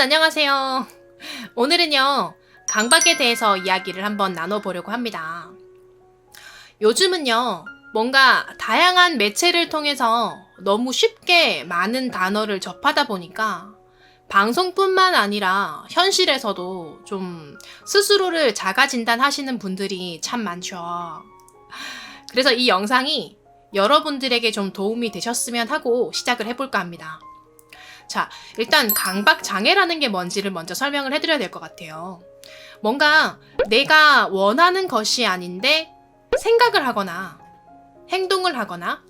여러분 안녕하세요. 오늘은요, 강박에 대해서 이야기를 한번 나눠보려고 합니다. 요즘은요, 뭔가 다양한 매체를 통해서 너무 쉽게 많은 단어를 접하다 보니까 방송뿐만 아니라 현실에서도 좀 스스로를 자가 진단하시는 분들이 참 많죠. 그래서 이 영상이 여러분들에게 좀 도움이 되셨으면 하고 시작을 해볼까 합니다. 자, 일단 강박 장애라는 게 뭔지를 먼저 설명을 해드려야 될 것 같아요. 뭔가 내가 원하는 것이 아닌데 생각을 하거나 행동을 하거나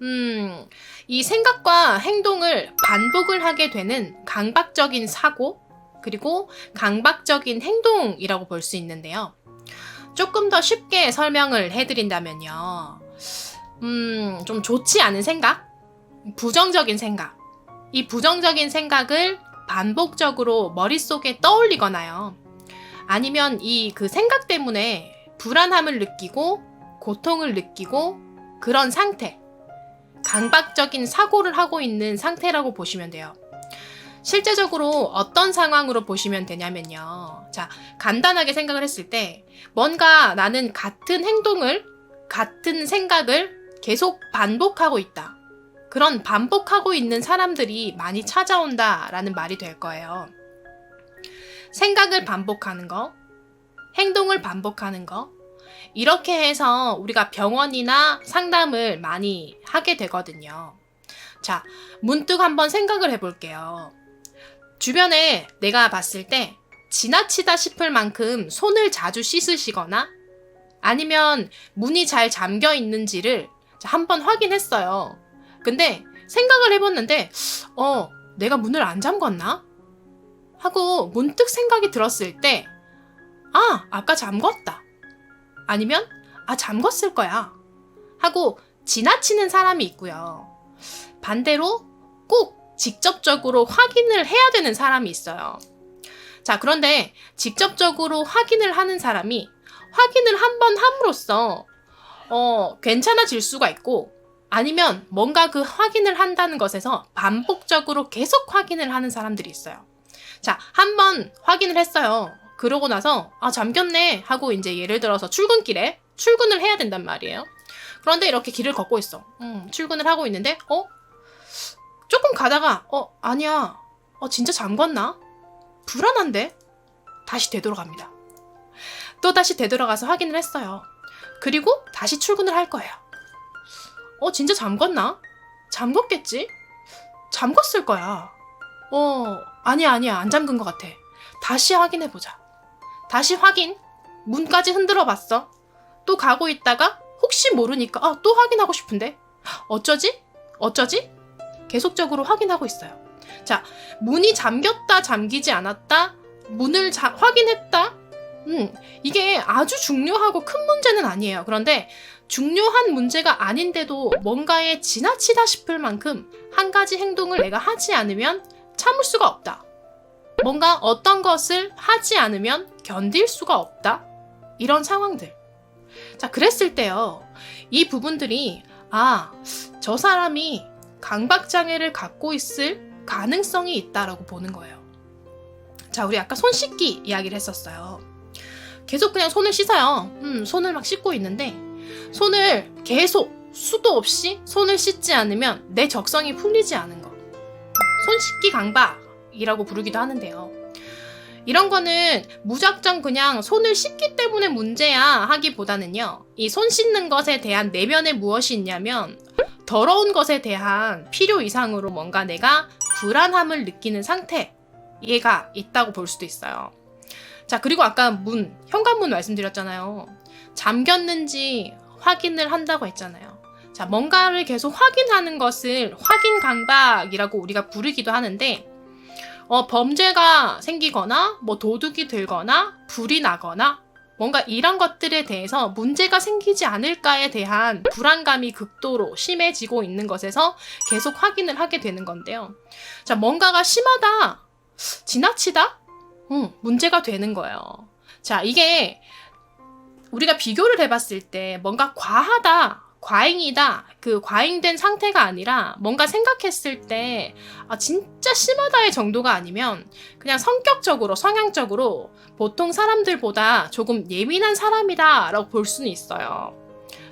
음, 이 생각과 행동을 반복을 하게 되는 강박적인 사고 그리고 강박적인 행동이라고 볼 수 있는데요. 조금 더 쉽게 설명을 해드린다면요. 음, 좀 좋지 않은 생각? 부정적인 생각. 이 부정적인 생각을 반복적으로 머릿속에 떠올리거나요. 아니면 이 그 생각 때문에 불안함을 느끼고 고통을 느끼고 그런 상태. 강박적인 사고를 하고 있는 상태라고 보시면 돼요. 실제적으로 어떤 상황으로 보시면 되냐면요. 자, 간단하게 생각을 했을 때 뭔가 나는 같은 행동을, 같은 생각을 계속 반복하고 있다. 그런 반복하고 있는 사람들이 많이 찾아온다라는 말이 될 거예요. 생각을 반복하는 거, 행동을 반복하는 거, 이렇게 해서 우리가 병원이나 상담을 많이 하게 되거든요. 자, 문득 한번 생각을 해볼게요. 주변에 내가 봤을 때 지나치다 싶을 만큼 손을 자주 씻으시거나 아니면 문이 잘 잠겨 있는지를 한번 확인했어요. 근데 생각을 해봤는데, 어, 내가 문을 안 잠궜나? 하고 문득 생각이 들었을 때, 아, 아까 잠궜다. 아니면, 아, 잠궜을 거야. 하고 지나치는 사람이 있고요. 반대로 꼭 직접적으로 확인을 해야 되는 사람이 있어요. 자, 그런데 직접적으로 확인을 하는 사람이 확인을 한 번 함으로써 어, 괜찮아질 수가 있고 아니면 뭔가 그 확인을 한다는 것에서 반복적으로 계속 확인을 하는 사람들이 있어요. 자, 한 번 확인을 했어요. 그러고 나서 아, 잠겼네 하고 이제 예를 들어서 출근길에 출근을 해야 된단 말이에요. 그런데 이렇게 길을 걷고 있어. 음, 출근을 하고 있는데 어? 조금 가다가 어, 아니야. 어, 진짜 잠궜나? 불안한데? 다시 되돌아갑니다. 또 다시 되돌아가서 확인을 했어요. 그리고 다시 출근을 할 거예요. 어, 진짜 잠궜나? 잠궜겠지? 잠궜을 거야. 어, 아니야, 아니야. 안 잠근 것 같아. 다시 확인해보자. 다시 확인. 문까지 흔들어 봤어. 또 가고 있다가 혹시 모르니까, 아, 또 확인하고 싶은데? 어쩌지? 어쩌지? 계속적으로 확인하고 있어요. 자, 문이 잠겼다, 잠기지 않았다, 문을 자, 확인했다, 음, 이게 아주 중요하고 큰 문제는 아니에요. 그런데 중요한 문제가 아닌데도 뭔가에 지나치다 싶을 만큼 한 가지 행동을 내가 하지 않으면 참을 수가 없다. 뭔가 어떤 것을 하지 않으면 견딜 수가 없다. 이런 상황들. 자, 그랬을 때요. 이 부분들이, 아, 저 사람이 강박장애를 갖고 있을 가능성이 있다라고 보는 거예요. 자, 우리 아까 손 씻기 이야기를 했었어요. 계속 그냥 손을 씻어요. 음, 손을 막 씻고 있는데 손을 계속 수도 없이 손을 씻지 않으면 내 적성이 풀리지 않은 거. 손 씻기 강박이라고 부르기도 하는데요. 이런 거는 무작정 그냥 손을 씻기 때문에 문제야 하기보다는요. 이 손 씻는 것에 대한 내면에 무엇이 있냐면 더러운 것에 대한 필요 이상으로 뭔가 내가 불안함을 느끼는 상태 얘가 있다고 볼 수도 있어요. 자, 그리고 아까 문, 현관문 말씀드렸잖아요. 잠겼는지 확인을 한다고 했잖아요. 자, 뭔가를 계속 확인하는 것을 확인 강박이라고 우리가 부르기도 하는데, 어, 범죄가 생기거나, 뭐 도둑이 들거나, 불이 나거나, 뭔가 이런 것들에 대해서 문제가 생기지 않을까에 대한 불안감이 극도로 심해지고 있는 것에서 계속 확인을 하게 되는 건데요. 자, 뭔가가 심하다, 지나치다, 음, 문제가 되는 거예요. 자, 이게 우리가 비교를 해봤을 때 뭔가 과하다, 과잉이다. 그 과잉된 상태가 아니라 뭔가 생각했을 때 아, 진짜 심하다의 정도가 아니면 그냥 성격적으로, 성향적으로 보통 사람들보다 조금 예민한 사람이다라고 볼 수는 있어요.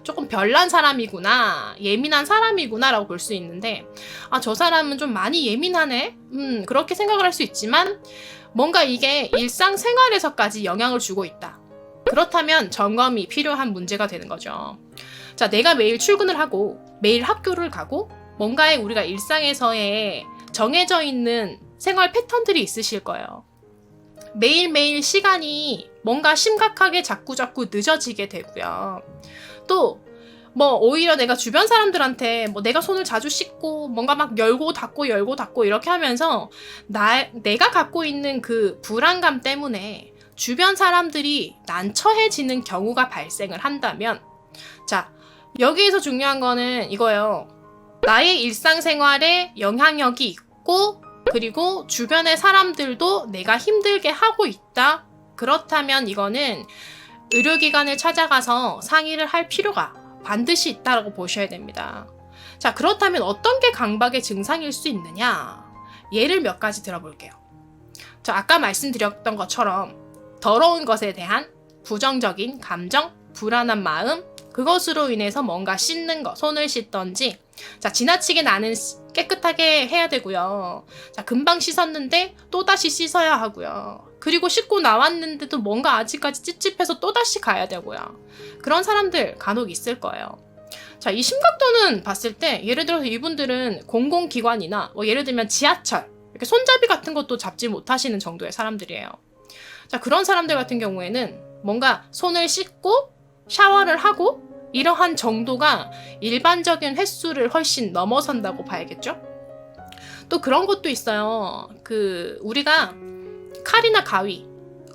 조금 별난 사람이구나, 예민한 사람이구나라고 볼 수 있는데, 아, 저 사람은 좀 많이 예민하네? 음, 그렇게 생각을 할 수 있지만, 뭔가 이게 일상생활에서까지 영향을 주고 있다. 그렇다면 점검이 필요한 문제가 되는 거죠. 자, 내가 매일 출근을 하고 매일 학교를 가고 뭔가에 우리가 일상에서의 정해져 있는 생활 패턴들이 있으실 거예요. 매일매일 시간이 뭔가 심각하게 자꾸자꾸 늦어지게 되고요. 또, 뭐, 오히려 내가 주변 사람들한테 뭐 내가 손을 자주 씻고 뭔가 막 열고 닫고 열고 닫고 이렇게 하면서 나, 내가 갖고 있는 그 불안감 때문에 주변 사람들이 난처해지는 경우가 발생을 한다면, 자, 여기에서 중요한 거는 이거예요. 나의 일상생활에 영향력이 있고, 그리고 주변의 사람들도 내가 힘들게 하고 있다. 그렇다면 이거는 의료기관을 찾아가서 상의를 할 필요가 반드시 있다고 보셔야 됩니다. 자, 그렇다면 어떤 게 강박의 증상일 수 있느냐? 예를 몇 가지 들어볼게요. 자, 아까 말씀드렸던 것처럼 더러운 것에 대한 부정적인 감정, 불안한 마음, 그것으로 인해서 뭔가 씻는 거, 손을 씻던지, 자, 지나치게 나는 깨끗하게 해야 되고요. 자, 금방 씻었는데 또다시 씻어야 하고요. 그리고 씻고 나왔는데도 뭔가 아직까지 찝찝해서 또다시 가야 되고요. 그런 사람들 간혹 있을 거예요. 자, 이 심각도는 봤을 때 예를 들어서 이분들은 공공기관이나 뭐 예를 들면 지하철 이렇게 손잡이 같은 것도 잡지 못하시는 정도의 사람들이에요. 자, 그런 사람들 같은 경우에는 뭔가 손을 씻고 샤워를 하고 이러한 정도가 일반적인 횟수를 훨씬 넘어선다고 봐야겠죠? 또 그런 것도 있어요. 그, 우리가 칼이나 가위,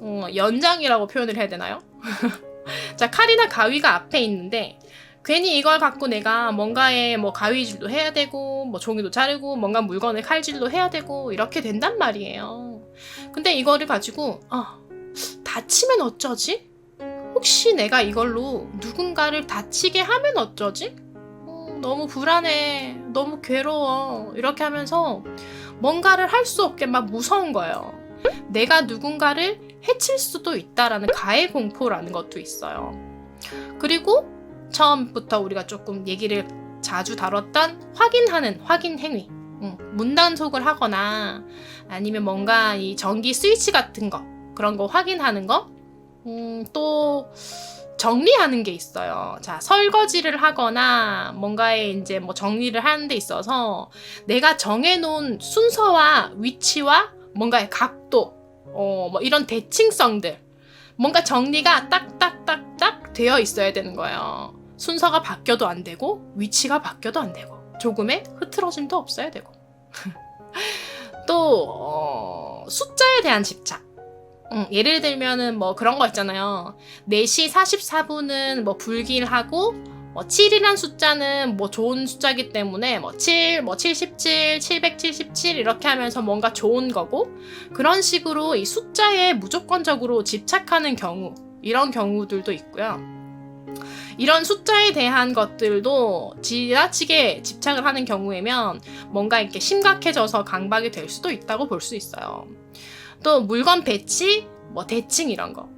어, 연장이라고 표현을 해야 되나요? 자, 칼이나 가위가 앞에 있는데, 괜히 이걸 갖고 내가 뭔가에 뭐 가위질도 해야 되고, 뭐 종이도 자르고, 뭔가 물건을 칼질도 해야 되고, 이렇게 된단 말이에요. 근데 이거를 가지고, 아, 다치면 어쩌지? 혹시 내가 이걸로 누군가를 다치게 하면 어쩌지? 어, 너무 불안해. 너무 괴로워. 이렇게 하면서 뭔가를 할 수 없게 막 무서운 거예요. 내가 누군가를 해칠 수도 있다라는 가해 공포라는 것도 있어요. 그리고 처음부터 우리가 조금 얘기를 자주 다뤘던 확인하는 확인 행위. 응, 문단속을 하거나 아니면 뭔가 이 전기 스위치 같은 거 그런 거 확인하는 거. 음, 또 정리하는 게 있어요. 자, 설거지를 하거나 뭔가에 이제 뭐 정리를 하는 데 있어서 내가 정해놓은 순서와 위치와 뭔가의 각도, 어, 뭐 이런 대칭성들, 뭔가 정리가 딱딱딱딱 되어 있어야 되는 거예요. 순서가 바뀌어도 안 되고, 위치가 바뀌어도 안 되고, 조금의 흐트러짐도 없어야 되고. 또, 어, 숫자에 대한 집착. 음, 예를 들면은 뭐 그런 거 있잖아요. 4시 44분은 뭐 불길하고 뭐 7이란 숫자는 뭐 좋은 숫자기 때문에 뭐 7, 뭐 77, 777 이렇게 하면서 뭔가 좋은 거고 그런 식으로 이 숫자에 무조건적으로 집착하는 경우 이런 경우들도 있고요. 이런 숫자에 대한 것들도 지나치게 집착을 하는 경우에면 뭔가 이렇게 심각해져서 강박이 될 수도 있다고 볼 수 있어요. 또 물건 배치, 뭐 대칭 이런 거.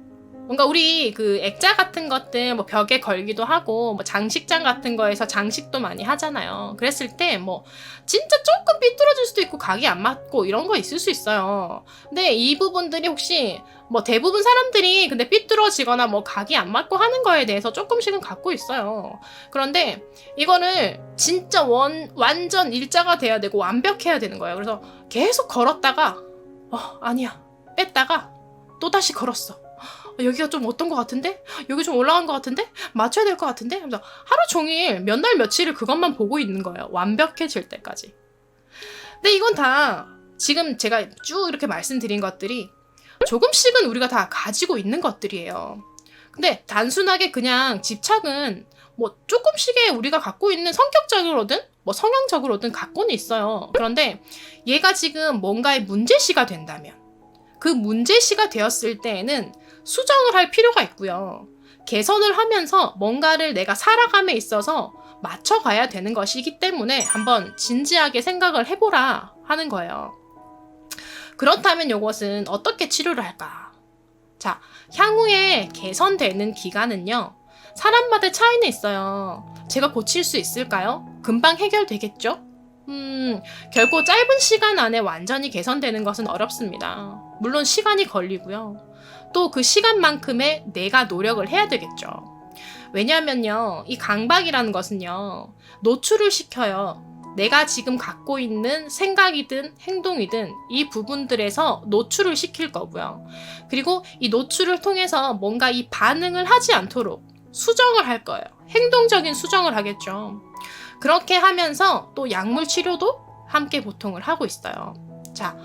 뭔가 우리 그 액자 같은 것들 뭐 벽에 걸기도 하고 뭐 장식장 같은 거에서 장식도 많이 하잖아요. 그랬을 때 뭐 진짜 조금 삐뚤어질 수도 있고 각이 안 맞고 이런 거 있을 수 있어요. 근데 이 부분들이 혹시 뭐 대부분 사람들이 근데 삐뚤어지거나 뭐 각이 안 맞고 하는 거에 대해서 조금씩은 갖고 있어요. 그런데 이거를 진짜 원 완전 일자가 돼야 되고 완벽해야 되는 거예요. 그래서 계속 걸었다가 어 아니야 뺐다가 또 다시 걸었어. 어, 여기가 좀 어떤 것 같은데? 여기 좀 올라간 것 같은데? 맞춰야 될 것 같은데? 하면서 하루 종일 몇 날 며칠을 그것만 보고 있는 거예요. 완벽해질 때까지. 근데 이건 다 지금 제가 쭉 이렇게 말씀드린 것들이 조금씩은 우리가 다 가지고 있는 것들이에요. 근데 단순하게 그냥 집착은 뭐 조금씩의 우리가 갖고 있는 성격적으로든 뭐 성향적으로든 갖고는 있어요. 그런데 얘가 지금 뭔가의 문제시가 된다면 그 문제시가 되었을 때에는 수정을 할 필요가 있고요. 개선을 하면서 뭔가를 내가 살아감에 있어서 맞춰가야 되는 것이기 때문에 한번 진지하게 생각을 해보라 하는 거예요. 그렇다면 이것은 어떻게 치료를 할까? 자, 향후에 개선되는 기간은요, 사람마다 차이는 있어요. 제가 고칠 수 있을까요? 금방 해결되겠죠? 음, 결코 짧은 시간 안에 완전히 개선되는 것은 어렵습니다. 물론 시간이 걸리고요. 또 그 시간만큼의 내가 노력을 해야 되겠죠. 왜냐하면요, 이 강박이라는 것은요, 노출을 시켜요. 내가 지금 갖고 있는 생각이든 행동이든 이 부분들에서 노출을 시킬 거고요. 그리고 이 노출을 통해서 뭔가 이 반응을 하지 않도록 수정을 할 거예요. 행동적인 수정을 하겠죠. 그렇게 하면서 또 약물 치료도 함께 보통을 하고 있어요. 자,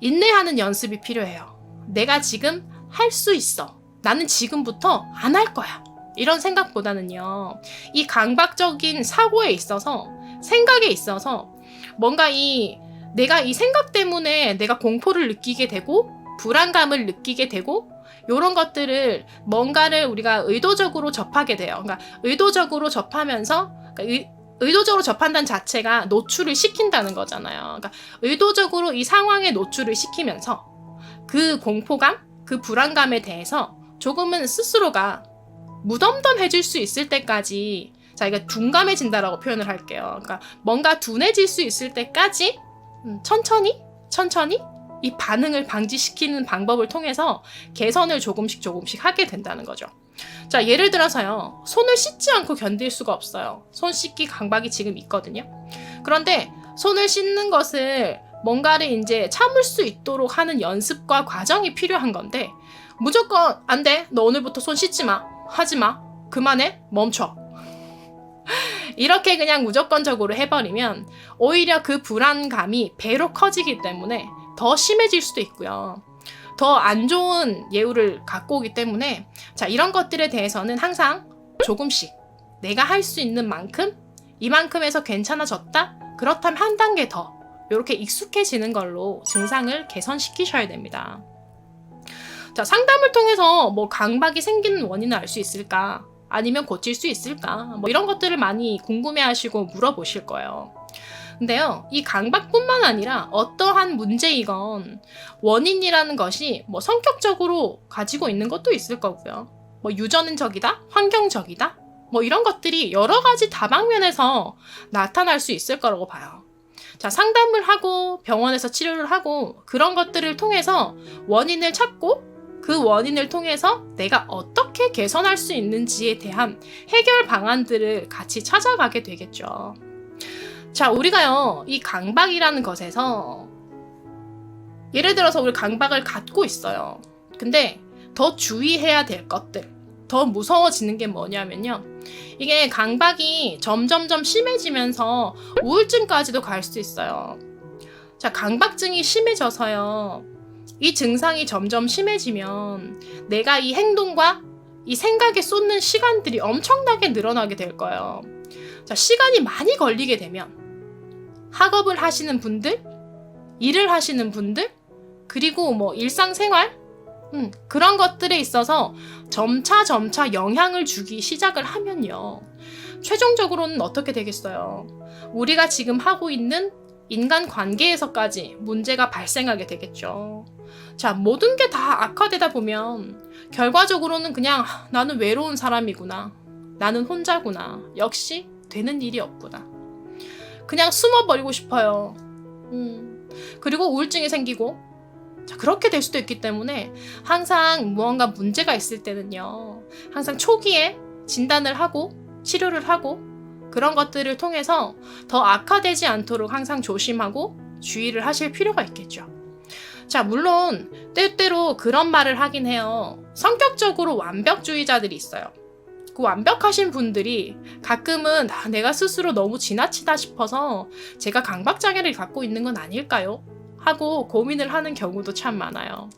인내하는 연습이 필요해요. 내가 지금 할 수 있어. 나는 지금부터 안 할 거야. 이런 생각보다는요, 이 강박적인 사고에 있어서, 생각에 있어서, 뭔가 이, 내가 이 생각 때문에 내가 공포를 느끼게 되고, 불안감을 느끼게 되고, 이런 것들을 뭔가를 우리가 의도적으로 접하게 돼요. 그러니까 의도적으로 접하면서, 그러니까 의, 의도적으로 접한다는 자체가 노출을 시킨다는 거잖아요. 그러니까 의도적으로 이 상황에 노출을 시키면서 그 공포감, 그 불안감에 대해서 조금은 스스로가 무덤덤해질 수 있을 때까지 자기가 둔감해진다라고 표현을 할게요. 그러니까 뭔가 둔해질 수 있을 때까지 음, 천천히 천천히 이 반응을 방지시키는 방법을 통해서 개선을 조금씩 조금씩 하게 된다는 거죠. 자, 예를 들어서요. 손을 씻지 않고 견딜 수가 없어요. 손 씻기 강박이 지금 있거든요. 그런데 손을 씻는 것을 뭔가를 이제 참을 수 있도록 하는 연습과 과정이 필요한 건데 무조건 안 돼. 너 오늘부터 손 씻지 마. 하지 마. 그만해. 멈춰. 이렇게 그냥 무조건적으로 해버리면 오히려 그 불안감이 배로 커지기 때문에 더 심해질 수도 있고요. 더 안 좋은 예우를 갖고 오기 때문에 자 이런 것들에 대해서는 항상 조금씩 내가 할 수 있는 만큼 이만큼에서 괜찮아졌다 그렇다면 한 단계 더 이렇게 익숙해지는 걸로 증상을 개선시키셔야 됩니다. 자 상담을 통해서 뭐 강박이 생기는 원인을 알 수 있을까 아니면 고칠 수 있을까 뭐 이런 것들을 많이 궁금해 하시고 물어보실 거예요. 근데요, 이 강박뿐만 아니라 어떠한 문제이건 원인이라는 것이 뭐 성격적으로 가지고 있는 것도 있을 거고요. 뭐 유전적이다, 환경적이다, 뭐 이런 것들이 여러 가지 다방면에서 나타날 수 있을 거라고 봐요. 자, 상담을 하고 병원에서 치료를 하고 그런 것들을 통해서 원인을 찾고 그 원인을 통해서 내가 어떻게 개선할 수 있는지에 대한 해결 방안들을 같이 찾아가게 되겠죠. 자, 우리가요, 이 강박이라는 것에서 예를 들어서 우리 강박을 갖고 있어요. 근데 더 주의해야 될 것들, 더 무서워지는 게 뭐냐면요. 이게 강박이 점점점 심해지면서 우울증까지도 갈 수 있어요. 자, 강박증이 심해져서요. 이 증상이 점점 심해지면 내가 이 행동과 이 생각에 쏟는 시간들이 엄청나게 늘어나게 될 거예요. 자, 시간이 많이 걸리게 되면 학업을 하시는 분들, 일을 하시는 분들, 그리고 뭐 일상생활, 음, 그런 것들에 있어서 점차 점차 영향을 주기 시작을 하면요. 최종적으로는 어떻게 되겠어요? 우리가 지금 하고 있는 인간 관계에서까지 문제가 발생하게 되겠죠. 자, 모든 게 다 악화되다 보면 결과적으로는 그냥 나는 외로운 사람이구나. 나는 혼자구나. 역시 되는 일이 없구나. 그냥 숨어버리고 싶어요. 음. 그리고 우울증이 생기고 자, 그렇게 될 수도 있기 때문에 항상 무언가 문제가 있을 때는요. 항상 초기에 진단을 하고 치료를 하고 그런 것들을 통해서 더 악화되지 않도록 항상 조심하고 주의를 하실 필요가 있겠죠. 자, 물론 때때로 그런 말을 하긴 해요. 성격적으로 완벽주의자들이 있어요. 그 완벽하신 분들이 가끔은 아, 내가 스스로 너무 지나치다 싶어서 제가 강박장애를 갖고 있는 건 아닐까요? 하고 고민을 하는 경우도 참 많아요.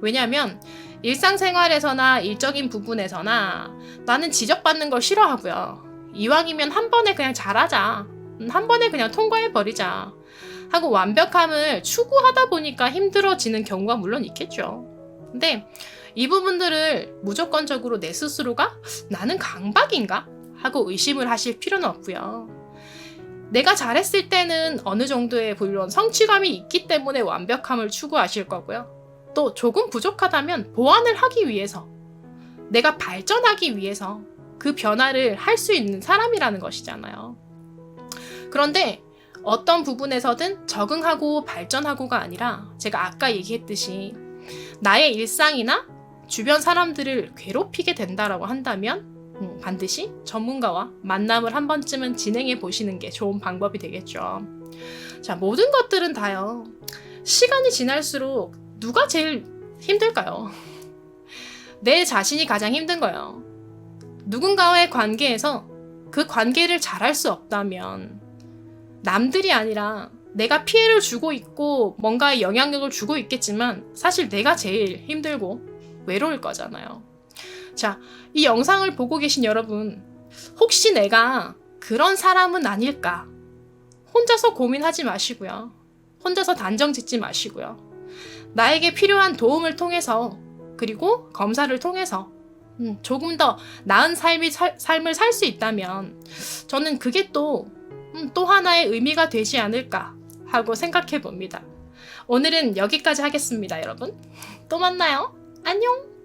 왜냐하면 일상생활에서나 일적인 부분에서나 나는 지적받는 걸 싫어하고요. 이왕이면 한 번에 그냥 잘하자. 음, 한 번에 그냥 통과해버리자. 하고 완벽함을 추구하다 보니까 힘들어지는 경우가 물론 있겠죠. 근데 이 부분들을 무조건적으로 내 스스로가 나는 강박인가? 하고 의심을 하실 필요는 없고요. 내가 잘했을 때는 어느 정도의 물론 성취감이 있기 때문에 완벽함을 추구하실 거고요. 또 조금 부족하다면 보완을 하기 위해서 내가 발전하기 위해서 그 변화를 할 수 있는 사람이라는 것이잖아요. 그런데 어떤 부분에서든 적응하고 발전하고가 아니라 제가 아까 얘기했듯이 나의 일상이나 주변 사람들을 괴롭히게 된다라고 한다면 음, 반드시 전문가와 만남을 한 번쯤은 진행해 보시는 게 좋은 방법이 되겠죠. 자, 모든 것들은 다요. 시간이 지날수록 누가 제일 힘들까요? 내 자신이 가장 힘든 거예요. 누군가와의 관계에서 그 관계를 잘할 수 없다면 남들이 아니라 내가 피해를 주고 있고 뭔가에 영향력을 주고 있겠지만 사실 내가 제일 힘들고 외로울 거잖아요. 자, 이 영상을 보고 계신 여러분, 혹시 내가 그런 사람은 아닐까? 혼자서 고민하지 마시고요. 혼자서 단정 짓지 마시고요. 나에게 필요한 도움을 통해서 그리고 검사를 통해서 음, 조금 더 나은 삶이, 살- 삶을 살 수 있다면 저는 그게 또, 음, 또 하나의 의미가 되지 않을까 하고 생각해 봅니다. 오늘은 여기까지 하겠습니다, 여러분. 또 만나요. 안녕!